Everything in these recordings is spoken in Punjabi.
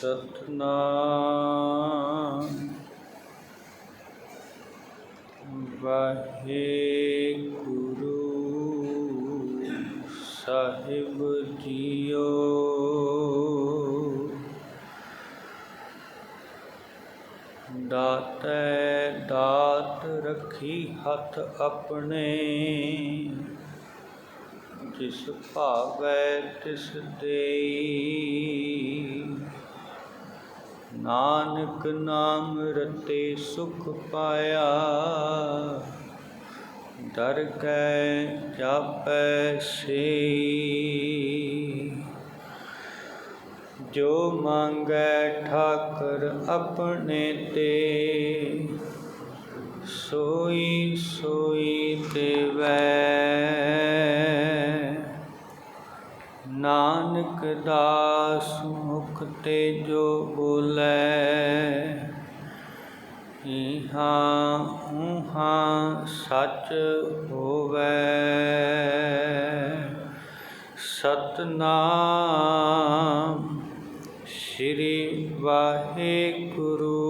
ਸਤਨਾਮ। ਵਾਹਿਗੁਰੂ ਸਾਹਿਬ ਜੀਓ। ਦਾਤੈ ਦਾਤ ਰੱਖੀ ਹੱਥ ਆਪਣੇ। ਜਿਸ ਭਾਵੈ ਤਿਸ ਦੇਈ। ਨਾਨਕ ਨਾਮ ਰਤੇ ਸੁਖ ਪਾਇਆ। ਦਰਗਹਿ ਜਾਪੈ ਸੇ ਜੋ ਮੰਗੈ ਠਾਕਰ ਆਪਣੇ ਤੇ, ਸੋਈ ਸੋਈ ਦੇਵੈ। ਨਾਨਕ ਦਾਸ ਮੁਖ ਤੇ ਜੋ ਬੋਲੇ। ਇਹਾਂ ਉਹਾਂ ਸੱਚ ਹੋਵੇ। ਸਤਨਾਮ ਸ੍ਰੀ ਵਾਹਿਗੁਰੂ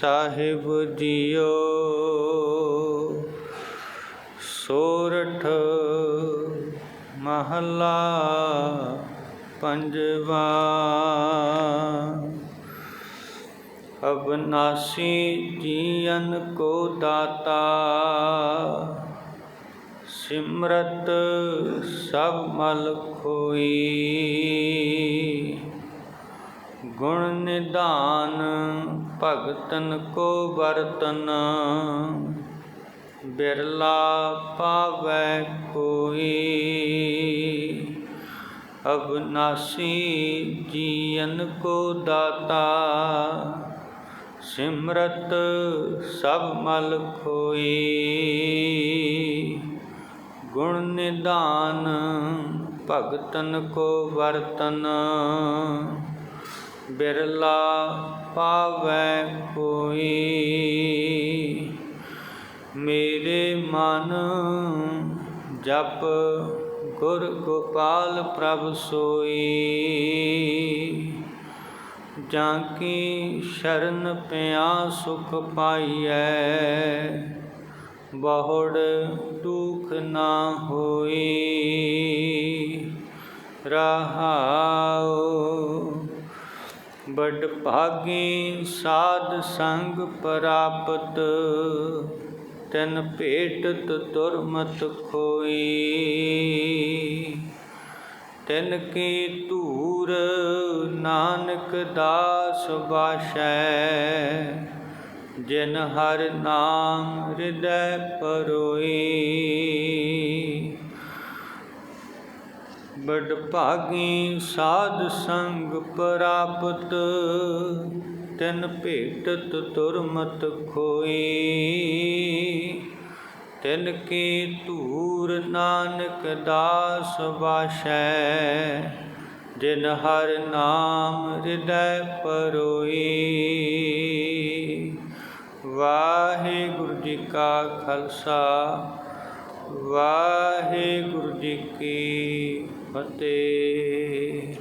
ਸਾਹਿਬ ਜੀਓ। ਸੋਰਠ ਮਹਲਾ ਪੰਜਵਾ। ਅਬਨਾਸੀ ਜੀਵਨ ਕੋ ਦਾਤਾ, ਸਿਮਰਤ ਸਭ ਮਲ ਖੋਈ। ਗੁਣ ਨਿਧਾਨ ਭਗਤਨ ਕੋ ਵਰਤਨ, ਬਿਰਲਾ ਪਾਵੈ ਕੋਈ। ਅਬਨਾਸੀ ਜੀਵਨ ਕੋ ਦਾਤਾ, ਸਿਮਰਤ ਸਭ ਮਲ ਖੋਈ। ਗੁਣ ਨਿਦਾਨ ਭਗਤਨ ਕੋ ਵਰਤਨ, ਬਿਰਲਾ ਪਾਵੈ ਕੋਈ। ਮੇਰੇ ਮਨ ਜਪ ਗੁਰ ਗੋਪਾਲ ਪ੍ਰਭ ਸੋਈ। ਜਾਂ ਕੀ ਸ਼ਰਨ ਪਿਆ ਸੁਖ ਪਾਈਐ, ਬਹੁੜ ਦੁਖ ਨਾ ਹੋਈ। ਰਹਾਉ ਬੜ ਭਾਗੀ ਸਾਧ ਸੰਗ ਪ੍ਰਾਪਤ, ਤਨ ਭੇਟਤ ਦੁਰਮਤ ਖੋਈ। ਤਿਨ ਕੀ ਧੂਰ ਨਾਨਕ ਦਾਸ ਬਾਸ਼ੈ ਜਿਨ ਹਰ ਨਾਮ ਹਿਰਦੈ ਪਰੋਈ। ਬੜ ਭਾਗੀ ਸਾਧ ਸੰਗ ਪ੍ਰਾਪਤ, ਤਿਨ ਭੇਟਤ ਤੁਰਮਤ ਖੋਈ। ਤਿਨ ਕੀ ਧੂਰ ਨਾਨਕ ਦਾਸ ਵਾਸ਼ੈ, ਜਿਨ ਹਰ ਨਾਮ ਹਿਰਦੈ ਪਰੋਈ। ਵਾਹਿਗੁਰੂ ਜੀ ਕਾ ਖਾਲਸਾ, ਵਾਹਿਗੁਰੂ ਜੀ ਕੀ ਫਤਿਹ।